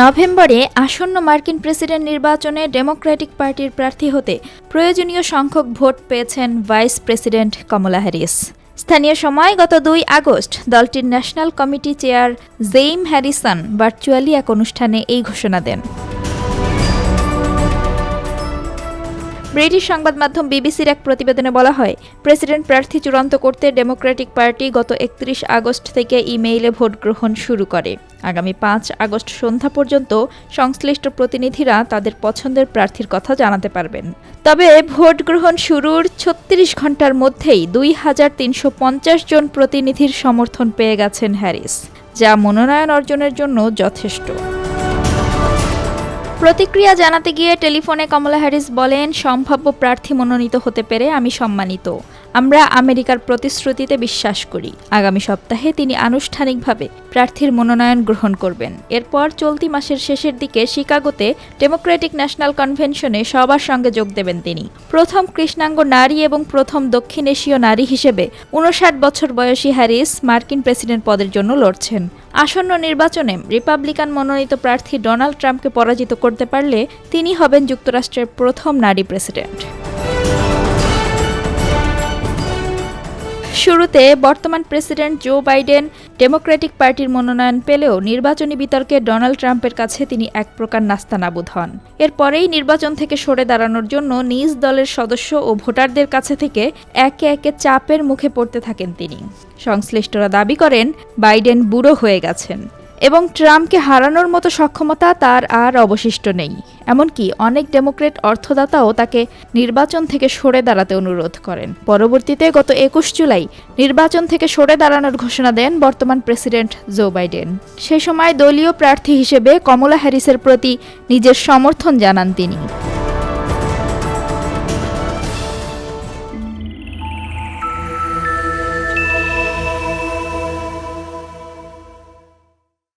নভেম্বরে আসন্ন মার্কিন প্রেসিডেন্ট নির্বাচনে ডেমোক্র্যাটিক পার্টির প্রার্থী হতে প্রয়োজনীয় সংখ্যক ভোট পেয়েছেন ভাইস প্রেসিডেন্ট কমলা হ্যারিস। স্থানীয় সময় গত দুই আগস্ট দলটির national committee chair Jaime Harrison virtually এক অনুষ্ঠানে এই ঘোষণা দেন। ব্রিটিশ সংবাদ মাধ্যম বিবিসির এক প্রতিবেদনে বলা হয়, প্রেসিডেন্ট প্রার্থী চূড়ান্ত করতে ডেমোক্রেটিক পার্টি গত একত্রিশ আগস্ট থেকে ইমেইলে ভোট গ্রহণ শুরু করে। আগামী পাঁচ আগস্ট সন্ধ্যা পর্যন্ত সংশ্লিষ্ট প্রতিনিধিরা তাদের পছন্দের প্রার্থীর কথা জানাতে পারবেন। তবে ভোট গ্রহণ শুরুর ছত্রিশ ঘণ্টার মধ্যেই দুই হাজার তিনশো পঞ্চাশ জন প্রতিনিধির সমর্থন পেয়ে গেছেন হ্যারিস, যা মনোনয়ন অর্জনের জন্য যথেষ্ট। প্রতিক্রিয়া জানাতে গিয়ে টেলিফোনে কমলা হ্যারিস বলেন সম্ভাব্য প্রার্থী মনোনীত হতে পেরে আমি সম্মানিত। আমরা আমেরিকার প্রতিশ্রুতিতে বিশ্বাস করি। আগামী সপ্তাহে তিনি আনুষ্ঠানিকভাবে প্রার্থীর মনোনয়ন গ্রহণ করবেন। এরপর চলতি মাসের শেষের দিকে শিকাগোতে ডেমোক্রেটিক ন্যাশনাল কনভেনশনে সবার সঙ্গে যোগ দেবেন তিনি। প্রথম কৃষ্ণাঙ্গ নারী এবং প্রথম দক্ষিণ এশীয় নারী হিসেবে উনষাট বছর বয়সী হ্যারিস মার্কিন প্রেসিডেন্ট পদের জন্য লড়ছেন। আসন্ন নির্বাচনে রিপাবলিকান মনোনীত প্রার্থী ডোনাল্ড ট্রাম্পকে পরাজিত করতে পারলে তিনি হবেন যুক্তরাষ্ট্রের প্রথম নারী প্রেসিডেন্ট। শুরুতে বর্তমান প্রেসিডেন্ট জো বাইডেন ডেমোক্রেটিক পার্টির মনোনয়ন পেলেও নির্বাচনী বিতর্কে ডোনাল্ড ট্রাম্পের কাছে তিনি এক প্রকার নাস্তানাবুদ হন। এরপরেই নির্বাচন থেকে সরে দাঁড়ানোর জন্য নিজ দলের সদস্য ও ভোটারদের কাছে থেকে একে একে চাপের মুখে পড়তে থাকেন তিনি। সংশ্লিষ্টরা দাবি করেন, বাইডেন বুড়ো হয়ে গেছেন এবং ট্রাম্পকে হারানোর মতো সক্ষমতা তার আর অবশিষ্ট নেই। এমনকি অনেক ডেমোক্রেট অর্থদাতাও তাকে নির্বাচন থেকে সরে দাঁড়াতে অনুরোধ করেন। পরবর্তীতে গত একুশ জুলাই নির্বাচন থেকে সরে দাঁড়ানোর ঘোষণা দেন বর্তমান প্রেসিডেন্ট জো বাইডেন। সে সময় দলীয় প্রার্থী হিসেবে কমলা হ্যারিসের প্রতি নিজের সমর্থন জানান তিনি।